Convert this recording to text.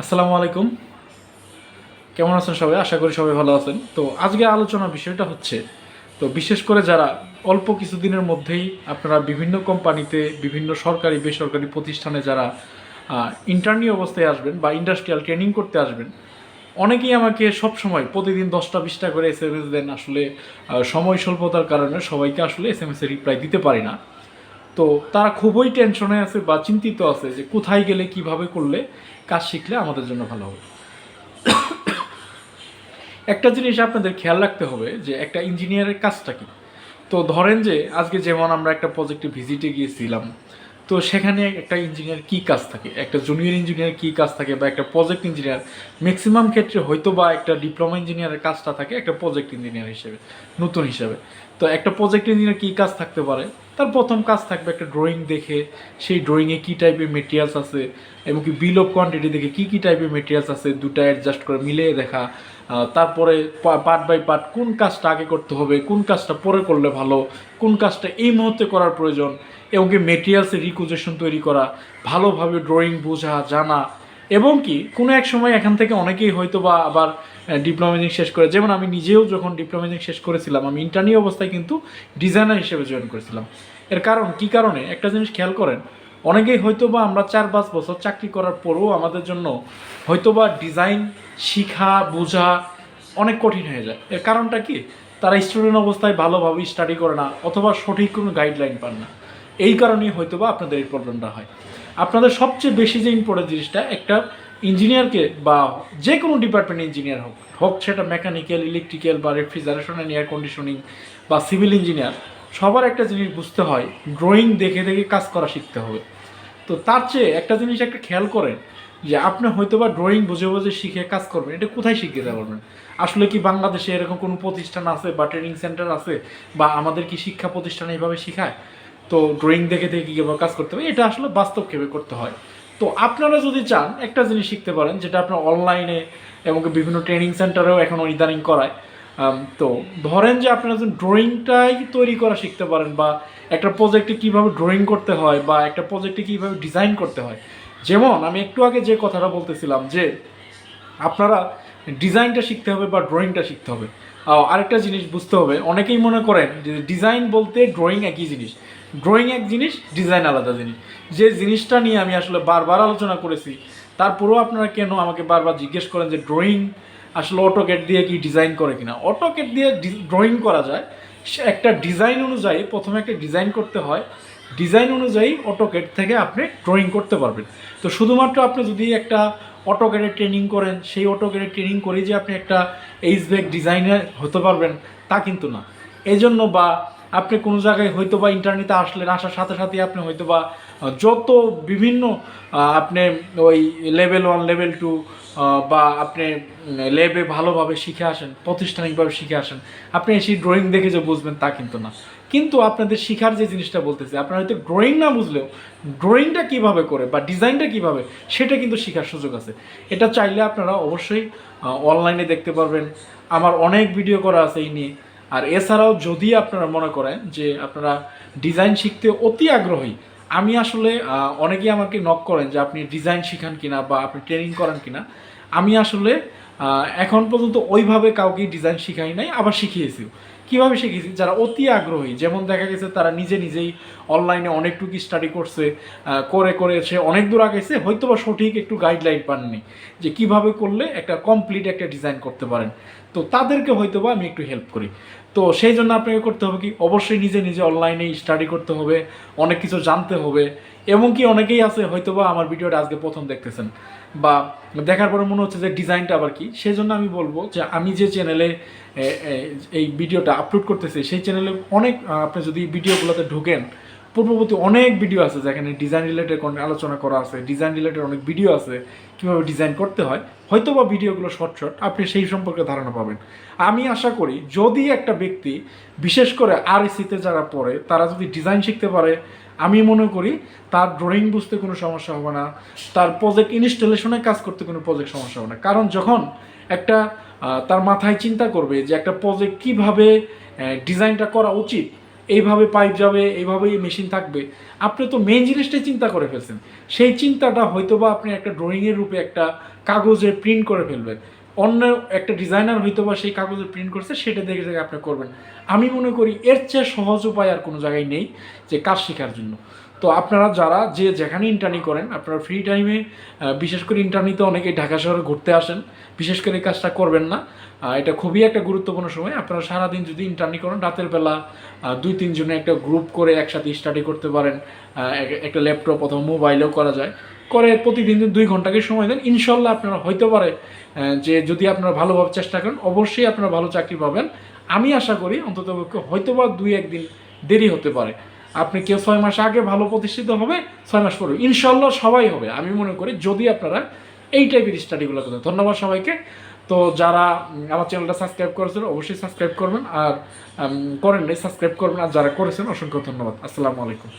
আসসালামু আলাইকুম। কেমন আছেন সবাই? আশা করি সবাই ভালো আছেন। তো আজকে আলোচনা বিষয়টা হচ্ছে, তো বিশেষ করে যারা অল্প কিছুদিনের মধ্যেই আপনারা বিভিন্ন কোম্পানিতে, বিভিন্ন সরকারি, বেসরকারি প্রতিষ্ঠানে যারা ইন্টার্নি অবস্থায় আসবেন বা ইন্ডাস্ট্রিয়াল ট্রেনিং করতে আসবেন, অনেকেই আমাকে সব সময় প্রতিদিন দশটা, বিশটা করে এস এম এস দেন। আসলে সময় স্বল্পতার কারণে সবাইকে আসলে এস এম এস এর রিপ্লাই দিতে পারি না। তো তারা খুবই টেনশনে আছে বা চিন্তিত আছে যে কোথায় গেলে, কীভাবে করলে কাজ শিখলে আমাদের জন্য ভালো হবে। একটা জিনিস আপনাদের খেয়াল রাখতে হবে যে একটা ইঞ্জিনিয়ারের কাজটা কি। তো ধরেন যে আজকে যেমন আমরা একটা প্রজেক্টে ভিজিটে গিয়েছিলাম, তো সেখানে একটা ইঞ্জিনিয়ার কি কাজ থাকে? একটা জুনিয়র ইঞ্জিনিয়ার কি কাজ থাকে বা একটা প্রজেক্ট ইঞ্জিনিয়ার ম্যাক্সিমাম ক্ষেত্রে হয়তো বা একটা ডিপ্লোমা ইঞ্জিনিয়ারের কাজটা থাকে একটা প্রজেক্ট ইঞ্জিনিয়ার হিসেবে, নতুন হিসেবে। তো একটা প্রজেক্ট ইঞ্জিনিয়ার কী কাজ থাকতে পারে? প্রথম কাজ থাকবে একটা ড্রয়িং দেখে, সেই ড্রয়িংয়ে কী টাইপের মেটেরিয়ালস আছে এবং কি বিল অফ কোয়ান্টিটি দেখে কী কী টাইপের মেটেরিয়ালস আছে, দুটা অ্যাডজাস্ট করে মিলিয়ে দেখা তারপরে পার্ট বাই পার্ট কোন কাজটা আগে করতে হবে, কোন কাজটা পরে করলে ভালো, কোন কাজটা এই মুহূর্তে করার প্রয়োজন, এবং কি মেটেরিয়ালসের রিকুজেশন তৈরি করা, ভালোভাবে ড্রয়িং বোঝা, জানা এবং কি, কোনো এক সময় এখান থেকে অনেকেই হয়তো বা আবার ডিপ্লোমা ইঞ্জিনিয়ারিং শেষ করে, যেমন আমি নিজেও যখন ডিপ্লোমা ইঞ্জিনিয়ারিং শেষ করেছিলাম, আমি ইন্টার্নি অবস্থায় কিন্তু ডিজাইনার হিসেবে জয়েন করেছিলাম। এর কারণ, কি কারণে? একটা জিনিস খেয়াল করেন, অনেকেই হয়তো বা আমরা চার পাঁচ বছর চাকরি করার পরেও আমাদের জন্য হয়তো বা ডিজাইন শিখা, বোঝা অনেক কঠিন হয়ে যায়। এর কারণটা কি? তারা স্টুডেন্ট অবস্থায় ভালোভাবে স্টাডি করে না, অথবা সঠিক কোনো গাইডলাইন পান না। এই কারণেই হয়তো বা আপনাদের এই প্রবলেমটা হয়। আপনাদের সবচেয়ে বেশি যে ইম্পর্টেন্ট জিনিসটা, একটা ইঞ্জিনিয়ারকে বা যে কোনো ডিপার্টমেন্ট ইঞ্জিনিয়ার হোক হোক সেটা মেকানিক্যাল ইলেকট্রিক্যাল বা রেফ্রিজারেশন অ্যান্ড এয়ার কন্ডিশনিং বা সিভিল ইঞ্জিনিয়ার সবার একটা জিনিস বুঝতে হয় ড্রয়িং দেখে দেখে কাজ করা শিখতে হবে। তো তার চেয়ে একটা জিনিস একটা খেয়াল করেন, যে আপনি হয়তো বা ড্রয়িং বুঝে বুঝে শিখে কাজ করবেন, এটা কোথায় শিখে দিতে পারবেন? আসলে কি বাংলাদেশে এরকম কোনো প্রতিষ্ঠান আছে বা ট্রেনিং সেন্টার আছে বা আমাদের কি শিক্ষা প্রতিষ্ঠান এইভাবে শেখায়? তো ড্রয়িং দেখে দেখে কীভাবে কাজ করতে হবে, এটা আসলে বাস্তব ক্ষেপে করতে হয়। তো আপনারা যদি চান, একটা জিনিস শিখতে পারেন, যেটা আপনার অনলাইনে এবং বিভিন্ন ট্রেনিং সেন্টারেও এখন ইদানিং করায়। তো ধরেন যে আপনারা যদি ড্রয়িংটাই তৈরি করা শিখতে পারেন, বা একটা প্রজেক্টে কীভাবে ড্রয়িং করতে হয়, বা একটা প্রজেক্টে কীভাবে ডিজাইন করতে হয়। যেমন আমি একটু আগে যে কথাটা বলতেছিলাম যে, আপনারা ডিজাইনটা শিখতে হবে বা ড্রয়িংটা শিখতে হবে। আরেকটা জিনিস বুঝতে হবে। অনেকেই মনে করেন যে ডিজাইন বলতে ড্রয়িং একই জিনিস। ড্রয়িং এক জিনিস ডিজাইন আলাদা জিনিস। যে জিনিসটা নিয়ে আমি আসলে বারবার আলোচনা করেছি, তারপরেও আপনারা কেন আমাকে বারবার জিজ্ঞেস করেন যে ড্রয়িং আসলে অটোকেট দিয়ে কি ডিজাইন করে কিনা? অটোকেট দিয়ে ড্রয়িং করা যায়। একটা ডিজাইন অনুযায়ী প্রথমে একটা ডিজাইন করতে হয়। ডিজাইন অনুযায়ী অটোকেট থেকে আপনি ড্রয়িং করতে পারবেন। তো শুধুমাত্র আপনি যদি একটা অটোকেটের ট্রেনিং করেন, সেই অটোকেটের ট্রেনিং করে যে আপনি একটা এইচ ব্যাগ ডিজাইনার হতে পারবেন, তা কিন্তু না। এই জন্য বা আপনি কোনো জায়গায় হয়তো বা ইন্টারনেটে আসলেন, আসার সাথে সাথে আপনি হয়তো বা যত বিভিন্ন আপনি ওই লেভেল ওয়ান লেভেল টু বা আপনি লেবে ভালোভাবে শিখে আসেন, প্রাতিষ্ঠানিকভাবে শিখে আসেন, আপনি সেই ড্রয়িং দেখে যে বুঝবেন তা কিন্তু না। কিন্তু আপনাদের শিখার যে জিনিসটা বলতেছে, আপনারা হয়তো ড্রয়িং না বুঝলেও ড্রয়িংটা কীভাবে করে বা ডিজাইনটা কীভাবে, সেটা কিন্তু শেখার সুযোগ আছে। এটা চাইলে আপনারা অবশ্যই অনলাইনে দেখতে পারবেন। আমার অনেক ভিডিও করা আছে এই নিয়ে। আর এছাড়াও যদি আপনারা মনে করেন যে আপনারা ডিজাইন শিখতে অতি আগ্রহী, আমি আসলে অনেকেই আমাকে নক করেন যে আপনি ডিজাইন শিখান কিনা বা আপনি ট্রেনিং করেন কিনা। আমি আসলে এখন পর্যন্ত ওইভাবে কাউকে ডিজাইন শিখাই নাই, আবার শিখিয়েছিও। কীভাবে শিখিয়েছি যারা অতি আগ্রহী, যেমন দেখা গেছে তারা নিজে নিজেই অনলাইনে অনেকটুকু স্টাডি করছে করে করে সে অনেক দূর আগেছে হয়তো বা সঠিক একটু গাইডলাইন পাননি যে কীভাবে করলে একটা কমপ্লিট একটা ডিজাইন করতে পারেন। তো তাদেরকে হয়তো বা আমি একটু হেল্প করি। তো সেই জন্য আপনাকে করতে হবে কি, অবশ্যই নিজে নিজে অনলাইনে স্টাডি করতে হবে, অনেক কিছু জানতে হবে এবং কি অনেকেই আছে হয়তো বা আমার ভিডিওটা আজকে প্রথম দেখতেছেন। বা দেখার পরে মনে হচ্ছে যে ডিজাইনটা আবার কি। সেই জন্য আমি বলব যে আমি যে চ্যানেলে এই ভিডিওটা আপলোড করতেছি, সেই চ্যানেলে অনেক আপনি যদি ভিডিওগুলোতে ঢোকেন পূর্ববর্তী অনেক ভিডিও আছে যেখানে ডিজাইন রিলেটেড আলোচনা করা আছে ডিজাইন রিলেটেড অনেক ভিডিও আছে, কীভাবে ডিজাইন করতে হয়। হয়তো বা ভিডিওগুলো শর্ট শর্ট আপনি সেই সম্পর্কে ধারণা পাবেন। আমি আশা করি যদি একটা ব্যক্তি, বিশেষ করে আর সিতে যারা পড়ে, তারা যদি ডিজাইন শিখতে পারে, আমি মনে করি তার ড্রয়িং বুঝতে কোনো সমস্যা হবে না, তার প্রজেক্ট ইনস্টলেশনে কাজ করতে কোনো প্রজেক্ট সমস্যা হবে না। কারণ যখন একটা তার মাথায় চিন্তা করবে যে একটা প্রজেক্ট কীভাবে ডিজাইনটা করা উচিত এইভাবে পাইপ যাবে, এইভাবেই মেশিন থাকবে। আপনি তো মেন জিনিসটাই চিন্তা করে ফেলছেন। সেই চিন্তাটা হয়তো বা আপনি একটা ড্রয়িংয়ের রূপে একটা কাগজে প্রিন্ট করে ফেলবেন। অন্য একটা ডিজাইনার হয়তো বা সেই কাগজে প্রিন্ট করছে, সেটা দেখে দেখে আপনি করবেন। আমি মনে করি এর চেয়ে সহজ উপায় আর কোনো জায়গায় নেই যে কাজ শেখার জন্য। তো আপনারা যারা যে যেখানে ইন্টার্নি করেন, আপনারা ফ্রি টাইমে বিশেষ করে ইন্টার্নিতে অনেকেই ঢাকা শহরে ঘুরতে আসেন, বিশেষ করে এই কাজটা করবেন না। এটা খুবই একটা গুরুত্বপূর্ণ সময়। আপনারা সারাদিন যদি ইন্টার্নি করেন, রাতের বেলা দুই, তিনজনে একটা গ্রুপ করে একসাথে স্টাডি করতে পারেন একটা ল্যাপটপ অথবা মোবাইলেও করা যায়। করে প্রতিদিন দুই ঘন্টাকে সময় দেন, ইনশাল্লাহ আপনারা হইতে পারে যে যদি আপনারা ভালোভাবে চেষ্টা করেন, অবশ্যই আপনারা ভালো চাকরি পাবেন। আমি আশা করি অন্তত হয়তো বা দুই, একদিন দেরি হতে পারে। আপনি কেউ ছয় মাস আগে ভালো প্রতিষ্ঠিত হবে, ছয় মাস পরে ইনশাল্লাহ সবাই হবে। আমি মনে করি যদি আপনারা এই টাইপের স্টাডিগুলো করেন। ধন্যবাদ সবাইকে। তো যারা আমার চ্যানেলটা সাবস্ক্রাইব করেছেন, অবশ্যই সাবস্ক্রাইব করবেন। আর করেন সাবস্ক্রাইব করবেন। আর যারা করেছেন, অসংখ্য ধন্যবাদ। আসসালামু আলাইকুম।